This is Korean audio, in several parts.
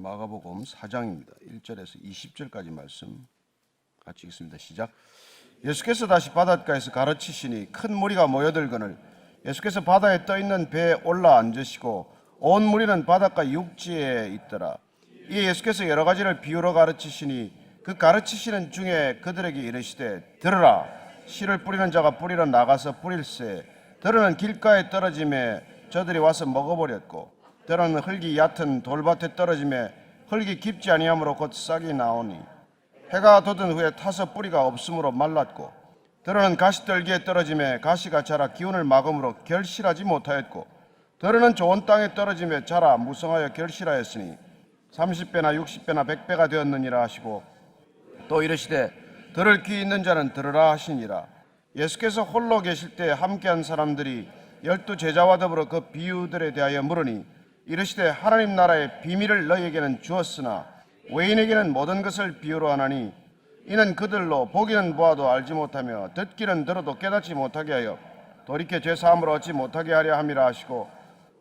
마가복음 4장입니다. 1절에서 20절까지 말씀 같이 읽습니다. 시작. 예수께서 다시 바닷가에서 가르치시니 큰 무리가 모여들거늘 예수께서 바다에 떠 있는 배에 올라 앉으시고 온 무리는 바닷가 육지에 있더라. 이에 예수께서 여러 가지를 비유로 가르치시니 그 가르치시는 중에 그들에게 이르시되 들으라 씨를 뿌리는 자가 뿌리러 나가서 뿌릴새 들으는 길가에 떨어짐에 저들이 와서 먹어버렸고 들으는 흙이 얕은 돌밭에 떨어짐에 흙이 깊지 아니하므로 곧 싹이 나오니 해가 돋은 후에 타서 뿌리가 없으므로 말랐고 들어는 가시떨기에 떨어짐에 가시가 자라 기운을 막음으로 결실하지 못하였고 들어는 좋은 땅에 떨어짐에 자라 무성하여 결실하였으니 30배나 60배나 100배가 되었느니라 하시고 또 이르시되 들을 귀 있는 자는 들으라 하시니라. 예수께서 홀로 계실 때 함께한 사람들이 열두 제자와 더불어 그 비유들에 대하여 물으니 이르시되 하나님 나라의 비밀을 너희에게는 주었으나 외인에게는 모든 것을 비유로 하나니 이는 그들로 보기는 보아도 알지 못하며 듣기는 들어도 깨닫지 못하게 하여 돌이켜 죄 사함을 얻지 못하게 하려 함이라 하시고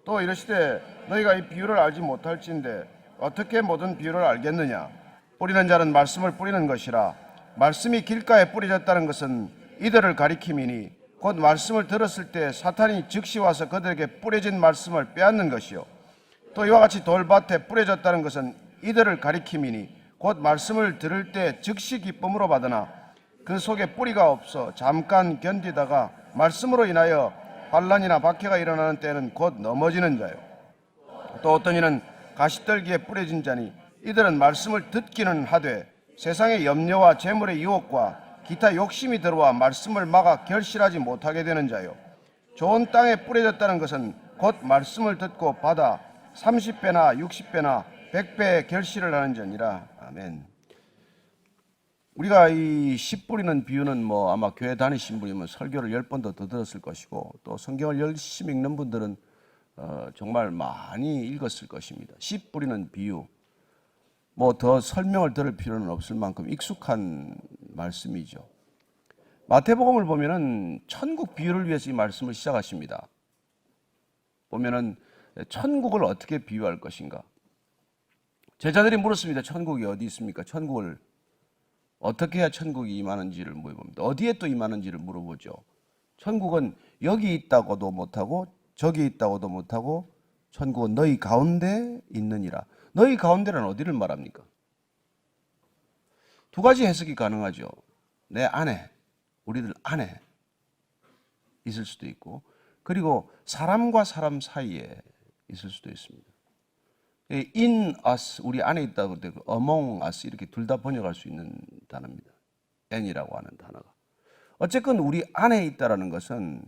또 이르시되 너희가 이 비유를 알지 못할진데 어떻게 모든 비유를 알겠느냐? 뿌리는 자는 말씀을 뿌리는 것이라 말씀이 길가에 뿌려졌다는 것은 이들을 가리킴이니 곧 말씀을 들었을 때 사탄이 즉시 와서 그들에게 뿌려진 말씀을 빼앗는 것이요 또 이와 같이 돌밭에 뿌려졌다는 것은 이들을 가리킴이니 곧 말씀을 들을 때 즉시 기쁨으로 받으나 그 속에 뿌리가 없어 잠깐 견디다가 말씀으로 인하여 환란이나 박해가 일어나는 때는 곧 넘어지는 자요. 또 어떤 이는 가시떨기에 뿌려진 자니 이들은 말씀을 듣기는 하되 세상의 염려와 재물의 유혹과 기타 욕심이 들어와 말씀을 막아 결실하지 못하게 되는 자요. 좋은 땅에 뿌려졌다는 것은 곧 말씀을 듣고 받아 30배나 60배나 100배의 결실을 하는 자니라 아멘. 우리가 이 씨 뿌리는 비유는 뭐 아마 교회 다니신 분이면 설교를 열 번도 더 들었을 것이고 또 성경을 열심히 읽는 분들은 어, 정말 많이 읽었을 것입니다. 씨 뿌리는 비유. 뭐 더 설명을 들을 필요는 없을 만큼 익숙한 말씀이죠. 마태복음을 보면은 천국 비유를 위해서 이 말씀을 시작하십니다. 보면은 천국을 어떻게 비유할 것인가? 제자들이 물었습니다. 천국이 어디 있습니까? 천국을 어떻게 해야 천국이 임하는지를 물어봅니다. 어디에 또 임하는지를 물어보죠. 천국은 여기 있다고도 못하고 저기 있다고도 못하고 천국은 너희 가운데 있느니라. 너희 가운데는 어디를 말합니까? 두 가지 해석이 가능하죠. 내 안에, 우리들 안에 있을 수도 있고, 그리고 사람과 사람 사이에 있을 수도 있습니다. in us 우리 안에 있다고 되고 among us 이렇게 둘 다 번역할 수 있는 단어입니다. n이라고 하는 단어가. 어쨌건 우리 안에 있다라는 것은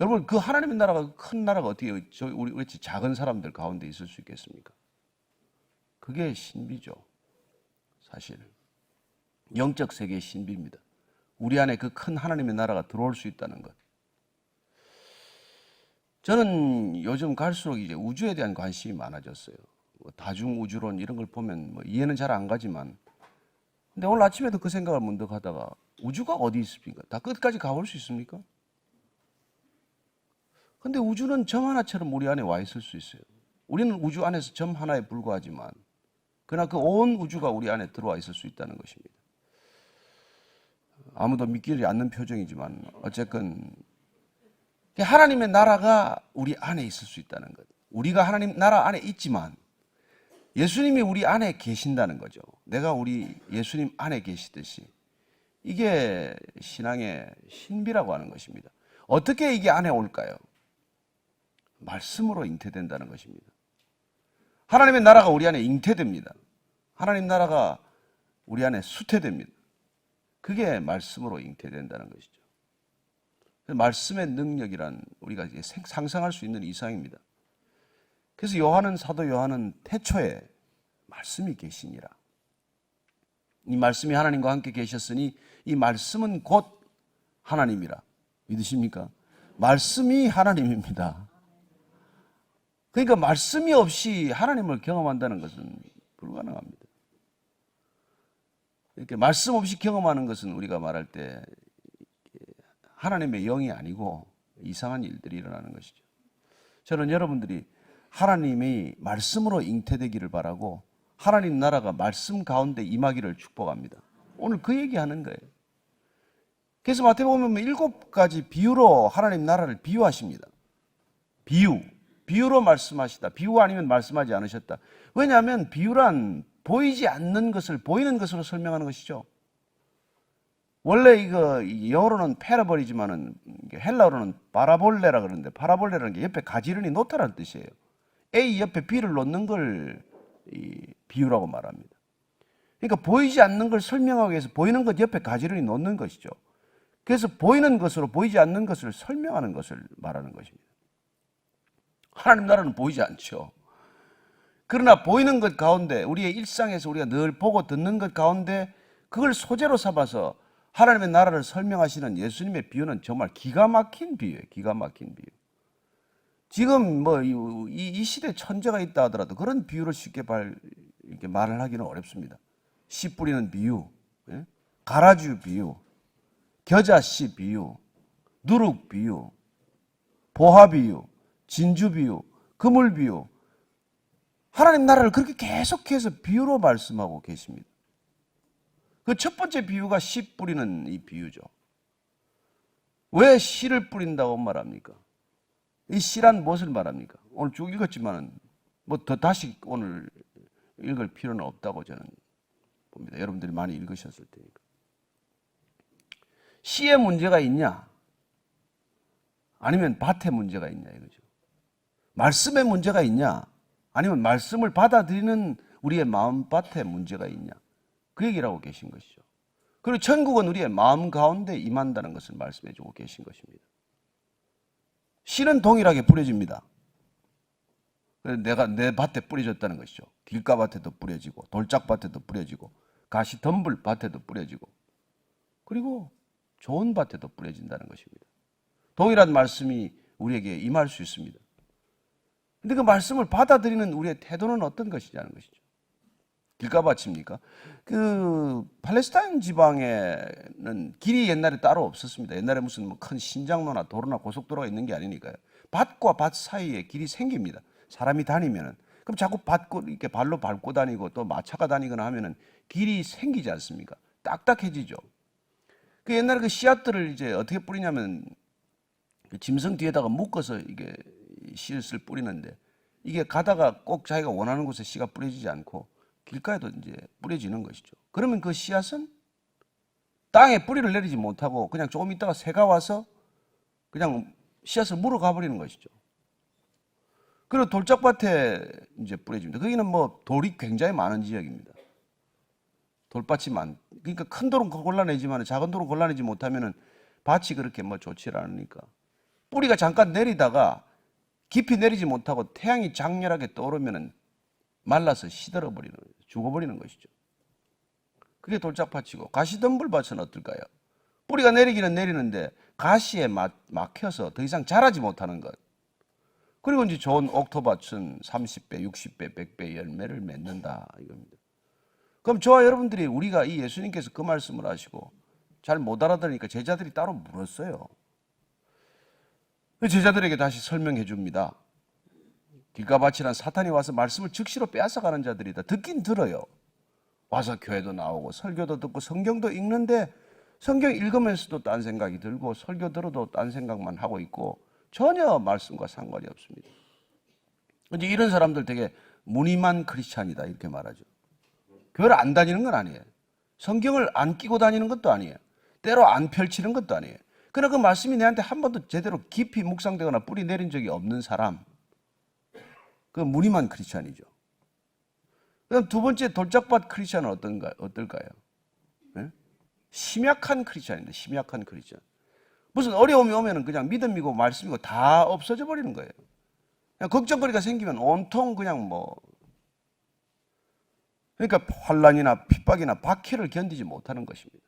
여러분 그 하나님의 나라가 큰 나라가 어떻게 저 우리 같이 작은 사람들 가운데 있을 수 있겠습니까? 그게 신비죠. 사실 영적 세계의 신비입니다. 우리 안에 그 큰 하나님의 나라가 들어올 수 있다는 것. 저는 요즘 갈수록 이제 우주에 대한 관심이 많아졌어요. 뭐 다중 우주론 이런 걸 보면 뭐 이해는 잘 안 가지만, 근데 오늘 아침에도 그 생각을 문득 하다가 우주가 어디 있습니까? 다 끝까지 가볼 수 있습니까? 근데 우주는 점 하나처럼 우리 안에 와 있을 수 있어요. 우리는 우주 안에서 점 하나에 불과하지만, 그러나 그 온 우주가 우리 안에 들어와 있을 수 있다는 것입니다. 아무도 믿기지 않는 표정이지만, 어쨌건 하나님의 나라가 우리 안에 있을 수 있다는 것. 우리가 하나님 나라 안에 있지만 예수님이 우리 안에 계신다는 거죠. 내가 우리 예수님 안에 계시듯이. 이게 신앙의 신비라고 하는 것입니다. 어떻게 이게 안에 올까요? 말씀으로 잉태된다는 것입니다. 하나님의 나라가 우리 안에 잉태됩니다. 하나님 나라가 우리 안에 수태됩니다. 그게 말씀으로 잉태된다는 것이죠. 말씀의 능력이란 우리가 이제 상상할 수 있는 이상입니다. 그래서 요한은 사도 요한은 태초에 말씀이 계시니라. 이 말씀이 하나님과 함께 계셨으니 이 말씀은 곧 하나님이라. 믿으십니까? 말씀이 하나님입니다. 그러니까 말씀이 없이 하나님을 경험한다는 것은 불가능합니다. 이렇게 말씀 없이 경험하는 것은 우리가 말할 때 하나님의 영이 아니고 이상한 일들이 일어나는 것이죠. 저는 여러분들이 하나님이 말씀으로 잉태되기를 바라고 하나님 나라가 말씀 가운데 임하기를 축복합니다. 오늘 그 얘기하는 거예요. 그래서 마태복음 보면 일곱 가지 비유로 하나님 나라를 비유하십니다. 비유. 비유로 말씀하시다. 비유 아니면 말씀하지 않으셨다. 왜냐하면 비유란 보이지 않는 것을 보이는 것으로 설명하는 것이죠. 원래 이거 이 영어로는 패러벌이지만은 이게 헬라어로는 파라볼레라 그러는데 파라볼레라는 게 옆에 가지런히 놓다라는 뜻이에요. A 옆에 B를 놓는 걸이 비유라고 말합니다. 그러니까 보이지 않는 걸 설명하기 위해서 보이는 것 옆에 가지런히 놓는 것이죠. 그래서 보이는 것으로 보이지 않는 것을 설명하는 것을 말하는 것입니다. 하나님 나라는 보이지 않죠. 그러나 보이는 것 가운데 우리의 일상에서 우리가 늘 보고 듣는 것 가운데 그걸 소재로 삼아서 하나님의 나라를 설명하시는 예수님의 비유는 정말 기가 막힌 비유예요. 기가 막힌 비유. 지금 뭐이 이 시대 천재가 있다 하더라도 그런 비유를 쉽게 발, 이렇게 말을 하기는 어렵습니다. 씨 뿌리는 비유, 예? 가라주 비유, 겨자씨 비유, 누룩 비유, 보화 비유, 진주 비유, 그물 비유. 하나님 나라를 그렇게 계속해서 비유로 말씀하고 계십니다. 그 첫 번째 비유가 씨 뿌리는 이 비유죠. 왜 씨를 뿌린다고 말합니까? 이 씨란 무엇을 말합니까? 오늘 쭉 읽었지만은 뭐더 다시 오늘 읽을 필요는 없다고 저는 봅니다. 여러분들이 많이 읽으셨을 테니까. 씨에 문제가 있냐? 아니면 밭에 문제가 있냐 이거죠. 말씀에 문제가 있냐? 아니면 말씀을 받아들이는 우리의 마음밭에 문제가 있냐? 그 얘기를 하고 계신 것이죠. 그리고 천국은 우리의 마음 가운데 임한다는 것을 말씀해 주고 계신 것입니다. 씨는 동일하게 뿌려집니다. 내가 내 밭에 뿌려졌다는 것이죠. 길가밭에도 뿌려지고 돌짝밭에도 뿌려지고 가시 덤불 밭에도 뿌려지고 그리고 좋은 밭에도 뿌려진다는 것입니다. 동일한 말씀이 우리에게 임할 수 있습니다. 근데 그 말씀을 받아들이는 우리의 태도는 어떤 것이냐는 것이죠. 길가밭입니까? 그 팔레스타인 지방에는 길이 옛날에 따로 없었습니다. 옛날에 무슨 뭐 큰 신장로나 도로나 고속도로가 있는 게 아니니까요. 밭과 밭 사이에 길이 생깁니다. 사람이 다니면은 그럼 자꾸 밟고 이렇게 발로 밟고 다니고 또 마차가 다니거나 하면은 길이 생기지 않습니까? 딱딱해지죠. 그 옛날에 그 씨앗들을 이제 어떻게 뿌리냐면 그 짐승 뒤에다가 묶어서 이게 씨앗을 뿌리는데 이게 가다가 꼭 자기가 원하는 곳에 씨가 뿌려지지 않고 길가에도 이제 뿌려지는 것이죠. 그러면 그 씨앗은 땅에 뿌리를 내리지 못하고 그냥 조금 있다가 새가 와서 그냥 씨앗을 물어가 버리는 것이죠. 그리고 돌짝밭에 이제 뿌려집니다. 거기는 뭐 돌이 굉장히 많은 지역입니다. 돌밭이 많, 그러니까 큰 돌은 골라내지만 작은 돌은 골라내지 못하면은 밭이 그렇게 뭐 좋지 않으니까 뿌리가 잠깐 내리다가 깊이 내리지 못하고 태양이 장렬하게 떠오르면은 말라서 시들어 버리는 거죠. 죽어 버리는 것이죠. 그게 돌짝밭이고 가시덤불밭은 어떨까요? 뿌리가 내리기는 내리는데 가시에 막, 막혀서 더 이상 자라지 못하는 것. 그리고 이제 좋은 옥토밭은 30배, 60배, 100배 열매를 맺는다 이겁니다. 그럼 저와 여러분들이 우리가 이 예수님께서 그 말씀을 하시고 잘 못 알아들으니까 제자들이 따로 물었어요. 그 제자들에게 다시 설명해 줍니다. 길가밭이란 사탄이 와서 말씀을 즉시로 빼앗아가는 자들이다. 듣긴 들어요. 와서 교회도 나오고 설교도 듣고 성경도 읽는데 성경 읽으면서도 딴 생각이 들고 설교 들어도 딴 생각만 하고 있고 전혀 말씀과 상관이 없습니다. 이제 이런 사람들 되게 무늬만 크리스찬이다 이렇게 말하죠. 교회를 안 다니는 건 아니에요. 성경을 안 끼고 다니는 것도 아니에요. 때로 안 펼치는 것도 아니에요. 그러나 그 말씀이 내한테 한 번도 제대로 깊이 묵상되거나 뿌리 내린 적이 없는 사람. 그 무늬만 크리스찬이죠. 그다음 두 번째 돌짝밭 크리스찬은 어떤가 어떨까요? 예? 심약한 크리스찬인데 심약한 크리스찬. 무슨 어려움이 오면은 그냥 믿음이고 말씀이고 다 없어져 버리는 거예요. 그냥 걱정거리가 생기면 온통 그냥 뭐 그러니까 환란이나 핍박이나 박해를 견디지 못하는 것입니다.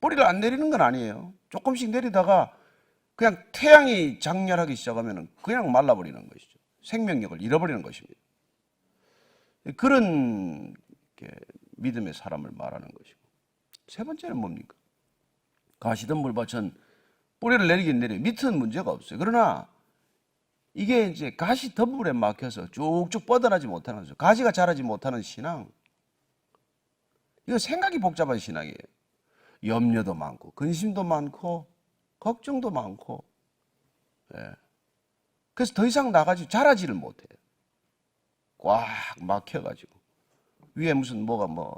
뿌리를 안 내리는 건 아니에요. 조금씩 내리다가 그냥 태양이 장렬하기 시작하면 그냥 말라버리는 것이죠. 생명력을 잃어버리는 것입니다. 그런 믿음의 사람을 말하는 것이고 세 번째는 뭡니까? 가시던 물밭은 뿌리를 내리긴 내려 밑은 문제가 없어요. 그러나 이게 이제 가시 덤불에 막혀서 쭉쭉 뻗어나지 못하는 거죠. 가지가 자라지 못하는 신앙. 이거 생각이 복잡한 신앙이에요. 염려도 많고, 근심도 많고, 걱정도 많고, 예. 그래서 더 이상 나가지 자라지를 못해요. 꽉 막혀가지고 위에 무슨 뭐가 뭐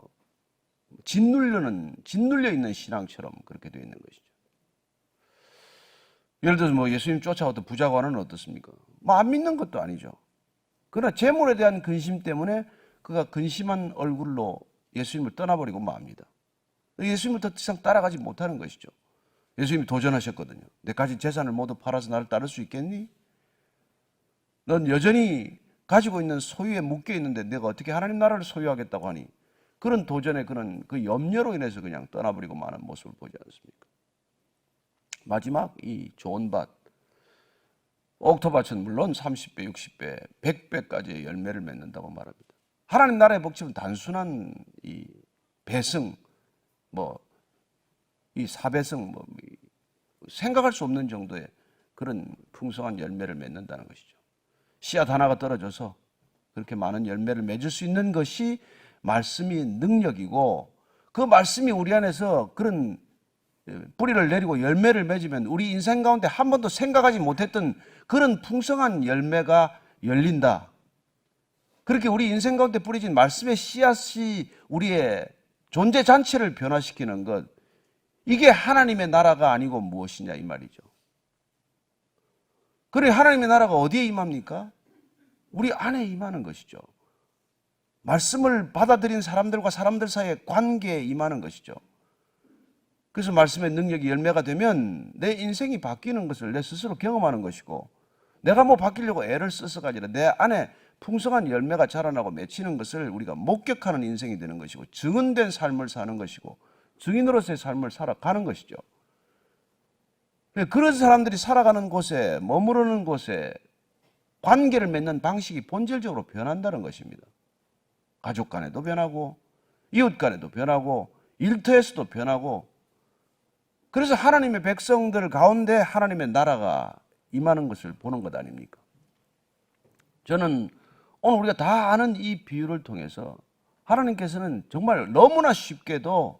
짓눌려는 짓눌려 있는 신앙처럼 그렇게 되어 있는 것이죠. 예를 들어서 뭐 예수님 쫓아왔던 부자관은 어떻습니까? 뭐 안 믿는 것도 아니죠. 그러나 재물에 대한 근심 때문에 그가 근심한 얼굴로 예수님을 떠나버리고 맙니다. 예수님을 더 이상 따라가지 못하는 것이죠. 예수님이 도전하셨거든요. 내 가진 재산을 모두 팔아서 나를 따를 수 있겠니? 넌 여전히 가지고 있는 소유에 묶여 있는데 내가 어떻게 하나님 나라를 소유하겠다고 하니? 그런 도전에 그런 그 염려로 인해서 그냥 떠나버리고 마는 모습을 보지 않습니까? 마지막 이 좋은 밭. 옥토밭은 물론 30배, 60배, 100배까지의 열매를 맺는다고 말합니다. 하나님 나라의 복집은 단순한 이 배승, 뭐, 이 사배승, 뭐, 이 생각할 수 없는 정도의 그런 풍성한 열매를 맺는다는 것이죠. 씨앗 하나가 떨어져서 그렇게 많은 열매를 맺을 수 있는 것이 말씀이 능력이고 그 말씀이 우리 안에서 그런 뿌리를 내리고 열매를 맺으면 우리 인생 가운데 한 번도 생각하지 못했던 그런 풍성한 열매가 열린다. 그렇게 우리 인생 가운데 뿌려진 말씀의 씨앗이 우리의 존재 잔치를 변화시키는 것. 이게 하나님의 나라가 아니고 무엇이냐 이 말이죠. 그래 하나님의 나라가 어디에 임합니까? 우리 안에 임하는 것이죠. 말씀을 받아들인 사람들과 사람들 사이의 관계에 임하는 것이죠. 그래서 말씀의 능력이 열매가 되면 내 인생이 바뀌는 것을 내 스스로 경험하는 것이고 내가 뭐 바뀌려고 애를 써서가 아니라 내 안에 풍성한 열매가 자라나고 맺히는 것을 우리가 목격하는 인생이 되는 것이고 증언된 삶을 사는 것이고 증인으로서의 삶을 살아가는 것이죠. 그런 사람들이 살아가는 곳에 머무르는 곳에 관계를 맺는 방식이 본질적으로 변한다는 것입니다. 가족 간에도 변하고 이웃 간에도 변하고 일터에서도 변하고 그래서 하나님의 백성들 가운데 하나님의 나라가 임하는 것을 보는 것 아닙니까? 저는 오늘 우리가 다 아는 이 비유를 통해서 하나님께서는 정말 너무나 쉽게도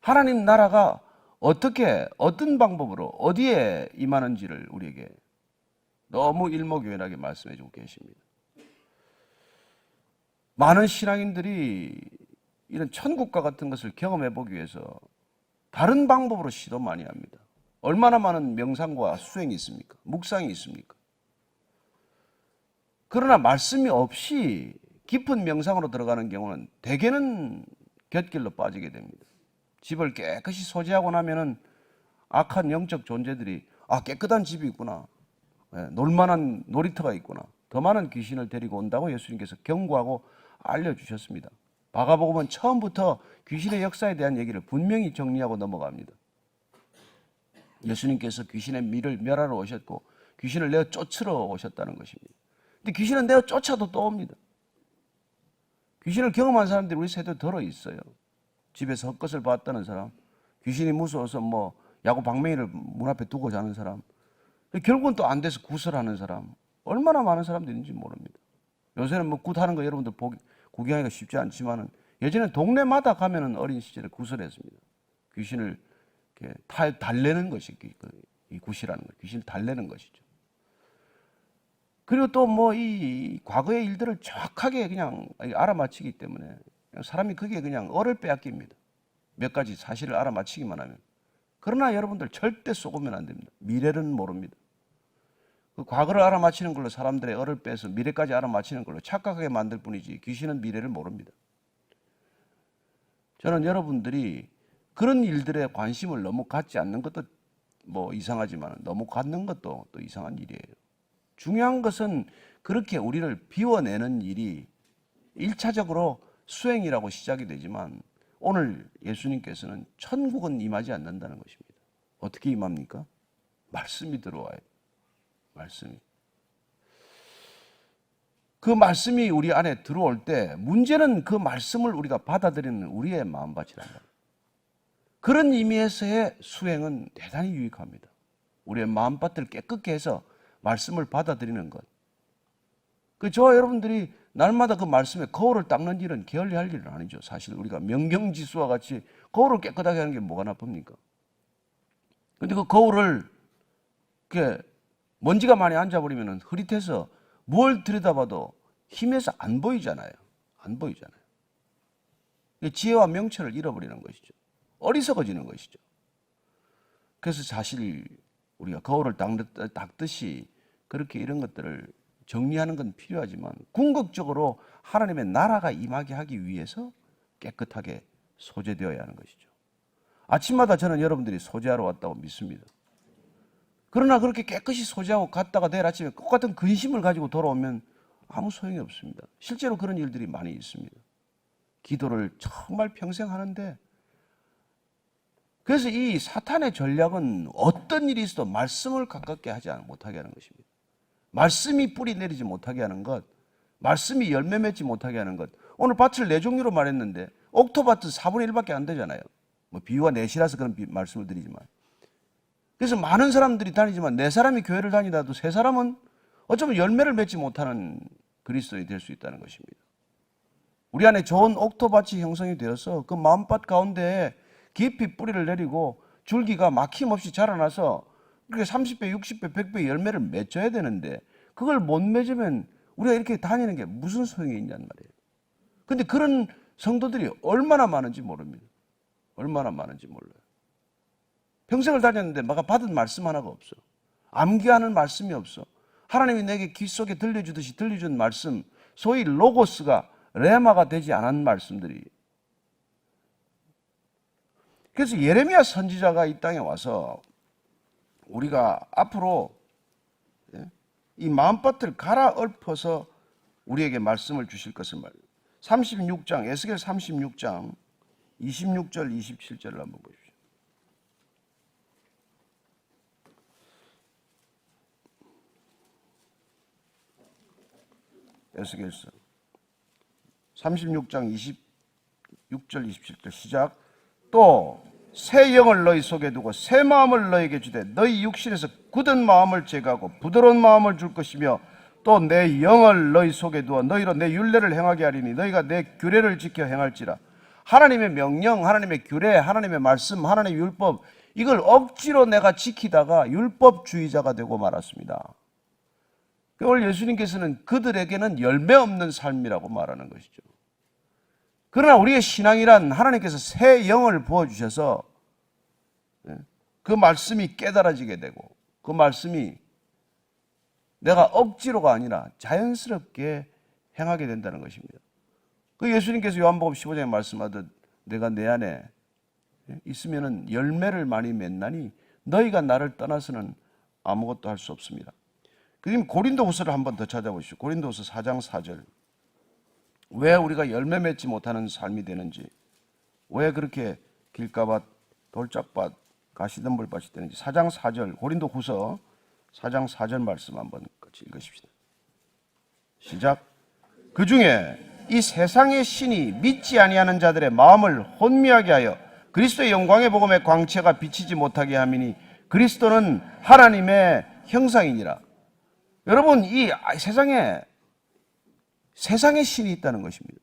하나님 나라가 어떻게 어떤 방법으로 어디에 임하는지를 우리에게 너무 일목요연하게 말씀해 주고 계십니다. 많은 신앙인들이 이런 천국과 같은 것을 경험해 보기 위해서 다른 방법으로 시도 많이 합니다. 얼마나 많은 명상과 수행이 있습니까? 묵상이 있습니까? 그러나 말씀이 없이 깊은 명상으로 들어가는 경우는 대개는 곁길로 빠지게 됩니다. 집을 깨끗이 소지하고 나면은 악한 영적 존재들이 아 깨끗한 집이 있구나, 예, 놀만한 놀이터가 있구나, 더 많은 귀신을 데리고 온다고 예수님께서 경고하고 알려주셨습니다. 바가복음은 처음부터 귀신의 역사에 대한 얘기를 분명히 정리하고 넘어갑니다. 예수님께서 귀신의 미를 멸하러 오셨고 귀신을 내어 쫓으러 오셨다는 것입니다. 근데 귀신은 내어 쫓아도 또 옵니다. 귀신을 경험한 사람들이 우리 세대에 들어 있어요. 집에서 헛것을 봤다는 사람, 귀신이 무서워서 뭐 야구 방맹이를 문 앞에 두고 자는 사람, 결국은 또 안 돼서 구설하는 사람, 얼마나 많은 사람들이 있는지 모릅니다. 요새는 뭐 굿하는 거 여러분들 보기, 구경하기가 쉽지 않지만은 예전에 동네마다 가면은 어린 시절에 구설했습니다. 귀신을 이렇게 달, 달래는 것이 그, 이 굿이라는 거, 귀신을 달래는 것이죠. 그리고 또 뭐 이 과거의 일들을 정확하게 그냥 알아맞히기 때문에 사람이 그게 그냥 얼을 빼앗깁니다. 몇 가지 사실을 알아맞히기만 하면. 그러나 여러분들 절대 속으면 안 됩니다. 미래는 모릅니다. 그 과거를 알아맞히는 걸로 사람들의 얼을 빼서 미래까지 알아맞히는 걸로 착각하게 만들 뿐이지 귀신은 미래를 모릅니다. 저는 여러분들이 그런 일들에 관심을 너무 갖지 않는 것도 뭐 이상하지만 너무 갖는 것도 또 이상한 일이에요. 중요한 것은 그렇게 우리를 비워내는 일이 일차적으로 수행이라고 시작이 되지만 오늘 예수님께서는 천국은 임하지 않는다는 것입니다. 어떻게 임합니까? 말씀이 들어와요. 말씀이. 그 말씀이 우리 안에 들어올 때 문제는 그 말씀을 우리가 받아들이는 우리의 마음밭이란다. 그런 의미에서의 수행은 대단히 유익합니다. 우리의 마음밭을 깨끗게 해서 말씀을 받아들이는 것. 그 저와 여러분들이 날마다 그 말씀에 거울을 닦는 일은 게을리 할 일은 아니죠. 사실 우리가 명경지수와 같이 거울을 깨끗하게 하는 게 뭐가 나쁩니까? 근데 그 거울을 이렇게 먼지가 많이 앉아버리면 흐릿해서 뭘 들여다봐도 힘에서 안 보이잖아요. 안 보이잖아요. 지혜와 명철을 잃어버리는 것이죠. 어리석어지는 것이죠. 그래서 사실 우리가 거울을 닦듯- 닦듯이 그렇게 이런 것들을 정리하는 건 필요하지만 궁극적으로 하나님의 나라가 임하게 하기 위해서 깨끗하게 소재되어야 하는 것이죠. 아침마다 저는 여러분들이 소재하러 왔다고 믿습니다. 그러나 그렇게 깨끗이 소재하고 갔다가 내일 아침에 똑같은 근심을 가지고 돌아오면 아무 소용이 없습니다. 실제로 그런 일들이 많이 있습니다. 기도를 정말 평생 하는데 그래서 이 사탄의 전략은 어떤 일이 있어도 말씀을 가깝게 하지 않- 못하게 하는 것입니다. 말씀이 뿌리 내리지 못하게 하는 것, 말씀이 열매 맺지 못하게 하는 것. 오늘 밭을 네 종류로 말했는데 옥토밭은 4분의 1밖에 안 되잖아요. 뭐 비유가 넷이라서 그런 비- 말씀을 드리지만. 그래서 많은 사람들이 다니지만 네 사람이 교회를 다니다도 세 사람은 어쩌면 열매를 맺지 못하는 그리스도인이 될 수 있다는 것입니다. 우리 안에 좋은 옥토밭이 형성이 되어서 그 마음밭 가운데 깊이 뿌리를 내리고 줄기가 막힘없이 자라나서 그렇게 30배, 60배, 100배 열매를 맺어야 되는데 그걸 못 맺으면 우리가 이렇게 다니는 게 무슨 소용이 있냔 말이에요. 근데 그런 성도들이 얼마나 많은지 모릅니다. 얼마나 많은지 몰라요. 평생을 다녔는데 막 받은 말씀 하나가 없어. 암기하는 말씀이 없어. 하나님이 내게 귀 속에 들려주듯이 들려준 말씀, 소위 로고스가 레마가 되지 않은 말씀들이. 그래서 예레미야 선지자가 이 땅에 와서 우리가 앞으로 예, 이 마음밭을 갈아 엎어서 우리에게 말씀을 주실 것을 말. 36장 에스겔 36장 26절 27절을 한번 보십시오. 에스겔서 36장 26절 27절 시작 또 새 영을 너희 속에 두고 새 마음을 너희에게 주되 너희 육신에서 굳은 마음을 제거하고 부드러운 마음을 줄 것이며 또 내 영을 너희 속에 두어 너희로 내 율례를 행하게 하리니 너희가 내 규례를 지켜 행할지라 하나님의 명령 하나님의 규례 하나님의 말씀 하나님의 율법 이걸 억지로 내가 지키다가 율법주의자가 되고 말았습니다. 오늘 예수님께서는 그들에게는 열매 없는 삶이라고 말하는 것이죠. 그러나 우리의 신앙이란 하나님께서 새 영을 부어주셔서 예, 그 말씀이 깨달아지게 되고 그 말씀이 내가 억지로가 아니라 자연스럽게 행하게 된다는 것입니다. 그 예수님께서 요한복음 15장에 말씀하듯 내가 내 안에 있으면은 열매를 많이 맺나니 너희가 나를 떠나서는 아무것도 할 수 없습니다. 그럼 고린도후서를 한번 더 찾아보시죠. 고린도후서 4장 4절. 왜 우리가 열매 맺지 못하는 삶이 되는지, 왜 그렇게 길가밭, 돌짝밭, 가시덤불밭이 되는지 4장 4절 고린도 후서 4장 4절 말씀 한번 같이 읽으십시다. 시작. 그 중에 이 세상의 신이 믿지 아니하는 자들의 마음을 혼미하게 하여 그리스도의 영광의 복음의 광채가 비치지 못하게 함이니 그리스도는 하나님의 형상이니라. 여러분 이 세상에 세상의 신이 있다는 것입니다.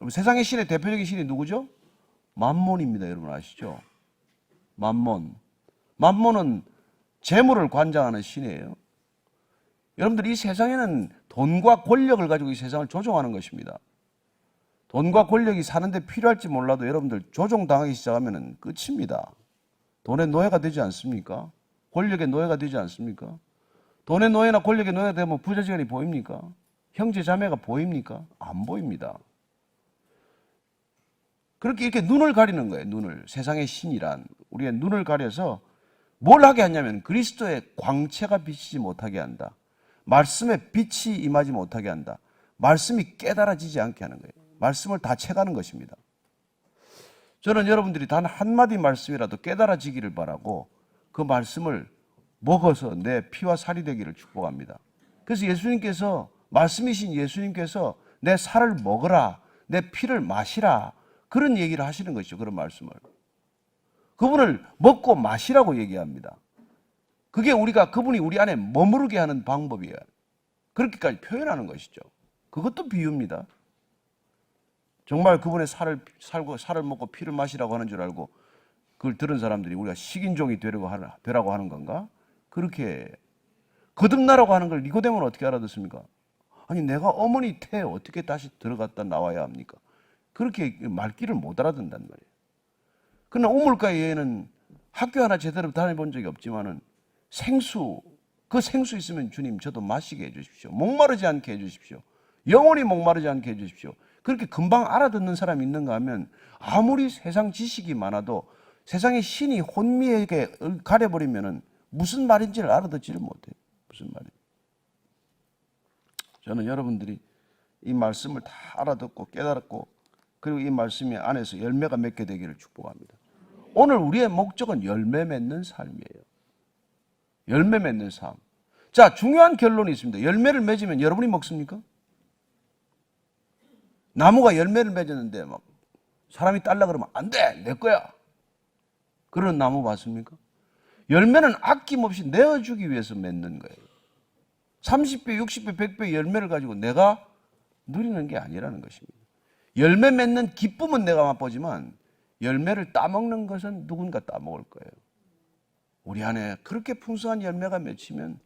여러분, 세상의 신의 대표적인 신이 누구죠? 만몬입니다. 여러분 아시죠? 만몬. 만몬은 재물을 관장하는 신이에요. 여러분들 이 세상에는 돈과 권력을 가지고 이 세상을 조종하는 것입니다. 돈과 권력이 사는데 필요할지 몰라도 여러분들 조종당하기 시작하면 끝입니다. 돈의 노예가 되지 않습니까? 권력의 노예가 되지 않습니까? 돈의 노예나 권력의 노예가 되면 부자지간이 보입니까? 형제 자매가 보입니까? 안 보입니다. 그렇게 이렇게 눈을 가리는 거예요. 눈을 세상의 신이란 우리의 눈을 가려서 뭘 하게 하냐면 그리스도의 광채가 비치지 못하게 한다. 말씀의 빛이 임하지 못하게 한다. 말씀이 깨달아지지 않게 하는 거예요. 말씀을 다 채가는 것입니다. 저는 여러분들이 단 한마디 말씀이라도 깨달아지기를 바라고 그 말씀을 먹어서 내 피와 살이 되기를 축복합니다. 그래서 예수님께서 말씀이신 예수님께서 내 살을 먹어라, 내 피를 마시라 그런 얘기를 하시는 것이죠. 그런 말씀을. 그분을 먹고 마시라고 얘기합니다. 그게 우리가 그분이 우리 안에 머무르게 하는 방법이에요. 그렇게까지 표현하는 것이죠. 그것도 비유입니다. 정말 그분의 살을 살고 살을 먹고 피를 마시라고 하는 줄 알고 그걸 들은 사람들이 우리가 식인종이 되려고 하는, 되라고 하는 건가? 그렇게 거듭나라고 하는 걸 니고데모는 어떻게 알아듣습니까? 아니 내가 어머니 태에 어떻게 다시 들어갔다 나와야 합니까? 그렇게 말귀를 못 알아듣는단 말이에요. 그러나 우물가 예에는 학교 하나 제대로 다녀본 적이 없지만은 생수 그 생수 있으면 주님 저도 마시게 해주십시오. 목마르지 않게 해주십시오. 영원히 목마르지 않게 해주십시오. 그렇게 금방 알아듣는 사람이 있는가 하면 아무리 세상 지식이 많아도 세상의 신이 혼미하게 가려버리면은 무슨 말인지를 알아듣지를 못해요. 무슨 말인지. 저는 여러분들이 이 말씀을 다 알아듣고 깨달았고 그리고 이 말씀이 안에서 열매가 맺게 되기를 축복합니다. 오늘 우리의 목적은 열매 맺는 삶이에요. 열매 맺는 삶. 자, 중요한 결론이 있습니다. 열매를 맺으면 여러분이 먹습니까? 나무가 열매를 맺었는데 막 사람이 딸라 그러면 안 돼! 내 거야! 그런 나무 봤습니까? 열매는 아낌없이 내어주기 위해서 맺는 거예요. 30배, 60배, 100배 열매를 가지고 내가 누리는 게 아니라는 것입니다. 열매 맺는 기쁨은 내가 맛보지만 열매를 따먹는 것은 누군가 따먹을 거예요. 우리 안에 그렇게 풍성한 열매가 맺히면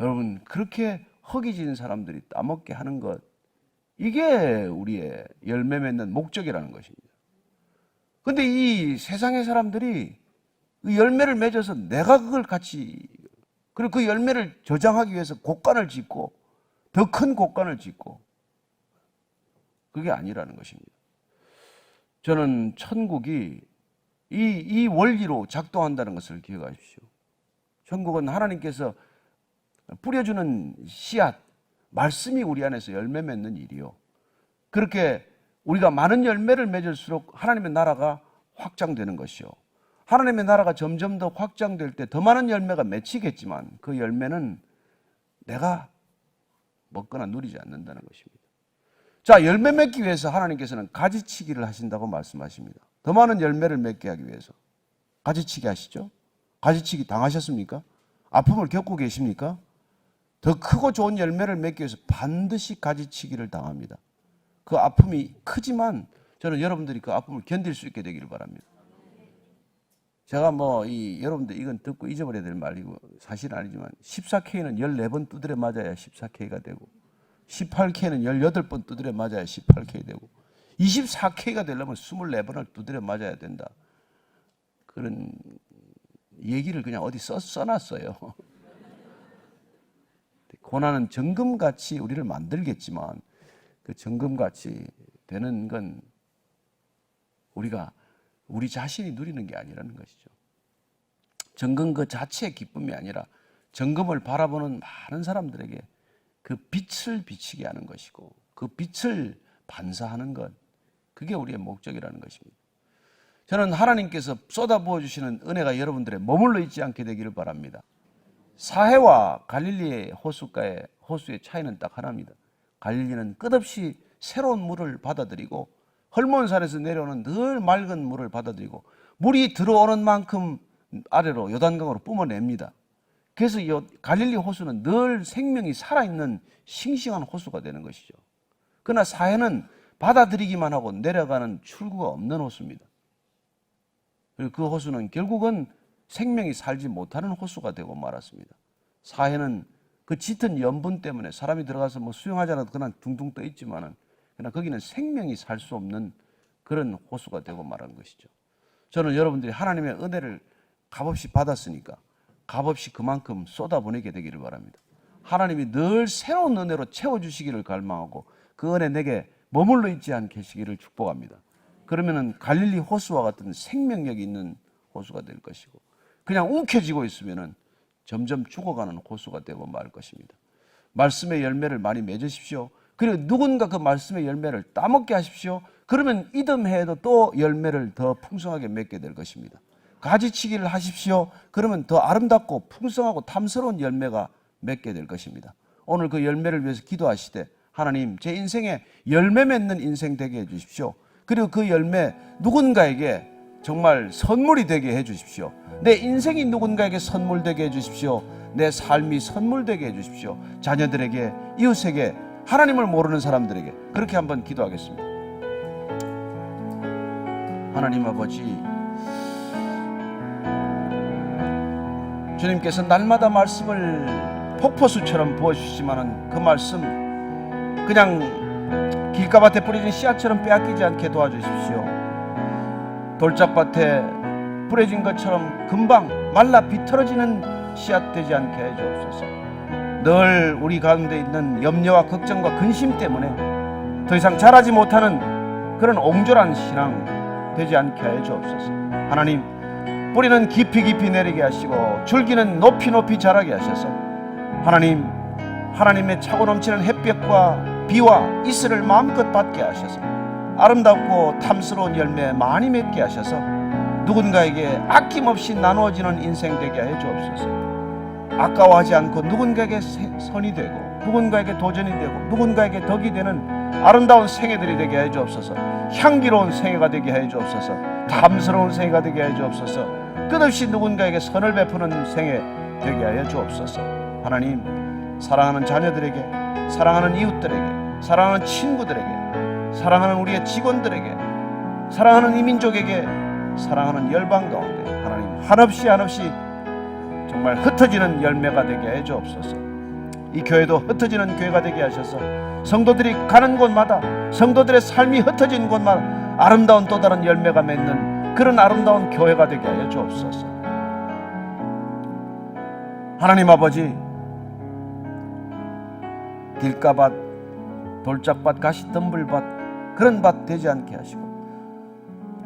여러분 그렇게 허기진 사람들이 따먹게 하는 것 이게 우리의 열매 맺는 목적이라는 것입니다. 근데 이 세상의 사람들이 그 열매를 맺어서 내가 그걸 같이 그리고 그 열매를 저장하기 위해서 곡간을 짓고 더 큰 곡간을 짓고 그게 아니라는 것입니다. 저는 천국이 이, 이 원리로 작동한다는 것을 기억하십시오. 천국은 하나님께서 뿌려주는 씨앗, 말씀이 우리 안에서 열매 맺는 일이요. 그렇게 우리가 많은 열매를 맺을수록 하나님의 나라가 확장되는 것이요. 하나님의 나라가 점점 더 확장될 때 더 많은 열매가 맺히겠지만 그 열매는 내가 먹거나 누리지 않는다는 것입니다. 자, 열매 맺기 위해서 하나님께서는 가지치기를 하신다고 말씀하십니다. 더 많은 열매를 맺게 하기 위해서. 가지치기 하시죠? 가지치기 당하셨습니까? 아픔을 겪고 계십니까? 더 크고 좋은 열매를 맺기 위해서 반드시 가지치기를 당합니다. 그 아픔이 크지만 저는 여러분들이 그 아픔을 견딜 수 있게 되기를 바랍니다. 제가 뭐 이 여러분들 이건 듣고 잊어버려야 될 말이고 사실은 아니지만 14K는 14번 두드려 맞아야 14K가 되고 18K는 18번 두드려 맞아야 18K 되고 24K가 되려면 24번을 두드려 맞아야 된다. 그런 얘기를 그냥 어디 써, 써놨어요. 고난은 정금같이 우리를 만들겠지만 그 정금같이 되는 건 우리가 우리 자신이 누리는 게 아니라는 것이죠. 정금 그 자체의 기쁨이 아니라 정금을 바라보는 많은 사람들에게 그 빛을 비치게 하는 것이고 그 빛을 반사하는 것 그게 우리의 목적이라는 것입니다. 저는 하나님께서 쏟아부어 주시는 은혜가 여러분들의 머물러 있지 않게 되기를 바랍니다. 사해와 갈릴리의 호수가의 호수의 차이는 딱 하나입니다. 갈릴리는 끝없이 새로운 물을 받아들이고 헐몬산에서 내려오는 늘 맑은 물을 받아들이고 물이 들어오는 만큼 아래로 요단강으로 뿜어냅니다. 그래서 이 갈릴리 호수는 늘 생명이 살아있는 싱싱한 호수가 되는 것이죠. 그러나 사해는 받아들이기만 하고 내려가는 출구가 없는 호수입니다. 그리고 그 호수는 결국은 생명이 살지 못하는 호수가 되고 말았습니다. 사해는 그 짙은 염분 때문에 사람이 들어가서 뭐 수영하지 않아도 그냥 둥둥 떠 있지만은 그러나 거기는 생명이 살 수 없는 그런 호수가 되고 말한 것이죠. 저는 여러분들이 하나님의 은혜를 값없이 받았으니까 값없이 그만큼 쏟아보내게 되기를 바랍니다. 하나님이 늘 새로운 은혜로 채워주시기를 갈망하고 그 은혜 내게 머물러 있지 않게 하시기를 축복합니다. 그러면은 갈릴리 호수와 같은 생명력이 있는 호수가 될 것이고 그냥 움켜쥐고 있으면은 점점 죽어가는 호수가 되고 말 것입니다. 말씀의 열매를 많이 맺으십시오. 그리고 누군가 그 말씀의 열매를 따먹게 하십시오. 그러면 이듬해에도 또 열매를 더 풍성하게 맺게 될 것입니다. 가지치기를 하십시오. 그러면 더 아름답고 풍성하고 탐스러운 열매가 맺게 될 것입니다. 오늘 그 열매를 위해서 기도하시되 하나님 제 인생에 열매 맺는 인생 되게 해 주십시오. 그리고 그 열매 누군가에게 정말 선물이 되게 해 주십시오. 내 인생이 누군가에게 선물되게 해 주십시오. 내 삶이 선물되게 해 주십시오. 자녀들에게, 이웃에게, 하나님을 모르는 사람들에게 그렇게 한번 기도하겠습니다. 하나님 아버지, 주님께서 날마다 말씀을 폭포수처럼 부어주시지만은 그 말씀 그냥 길가밭에 뿌려진 씨앗처럼 빼앗기지 않게 도와주십시오. 돌짝밭에 뿌려진 것처럼 금방 말라 비틀어지는 씨앗 되지 않게 해 주옵소서. 늘 우리 가운데 있는 염려와 걱정과 근심 때문에 더 이상 자라지 못하는 그런 옹졸한 신앙 되지 않게 해 주옵소서. 하나님 뿌리는 깊이 깊이 내리게 하시고 줄기는 높이 높이 자라게 하셔서 하나님 하나님의 차고 넘치는 햇볕과 비와 이슬을 마음껏 받게 하셔서 아름답고 탐스러운 열매 많이 맺게 하셔서 누군가에게 아낌없이 나누어지는 인생 되게 해 주옵소서. 아까워하지 않고 누군가에게 세- 선이 되고 누군가에게 도전이 되고 누군가에게 덕이 되는 아름다운 생애들이 되게 해 주옵소서. 향기로운 생애가 되게 해 주옵소서. 탐스러운 생애가 되게 해 주옵소서. 끝없이 누군가에게 선을 베푸는 생애 되게 하여 주옵소서. 하나님 사랑하는 자녀들에게 사랑하는 이웃들에게 사랑하는 친구들에게 사랑하는 우리의 직원들에게 사랑하는 이민족에게 사랑하는 열방 가운데 하나님 한없이 한없이 정말 흩어지는 열매가 되게 해 주옵소서. 이 교회도 흩어지는 교회가 되게 하셔서 성도들이 가는 곳마다 성도들의 삶이 흩어진 곳마다 아름다운 또 다른 열매가 맺는 그런 아름다운 교회가 되게 하여 주옵소서. 하나님 아버지 길가밭 돌짝밭 가시덤불밭 그런 밭 되지 않게 하시고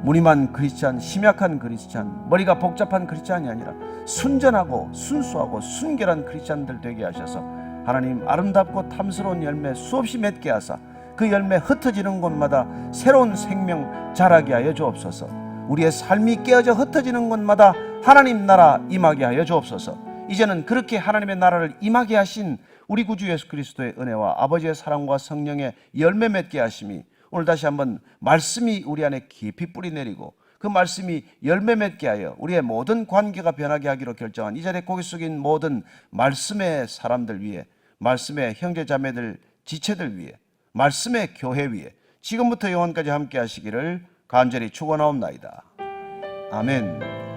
무늬만 크리스찬 심약한 크리스찬 머리가 복잡한 크리스찬이 아니라 순전하고 순수하고 순결한 크리스찬들 되게 하셔서 하나님 아름답고 탐스러운 열매 수없이 맺게 하사 그 열매 흩어지는 곳마다 새로운 생명 자라게 하여 주옵소서. 우리의 삶이 깨어져 흩어지는 곳마다 하나님 나라 임하게 하여 주옵소서. 이제는 그렇게 하나님의 나라를 임하게 하신 우리 구주 예수 그리스도의 은혜와 아버지의 사랑과 성령의 열매 맺게 하심이 오늘 다시 한번 말씀이 우리 안에 깊이 뿌리 내리고 그 말씀이 열매 맺게 하여 우리의 모든 관계가 변하게 하기로 결정한 이 자리에 고개 숙인 모든 말씀의 사람들 위해 말씀의 형제 자매들 지체들 위해 말씀의 교회 위해 지금부터 영원까지 함께 하시기를 간절히 축원하옵나이다. 아멘.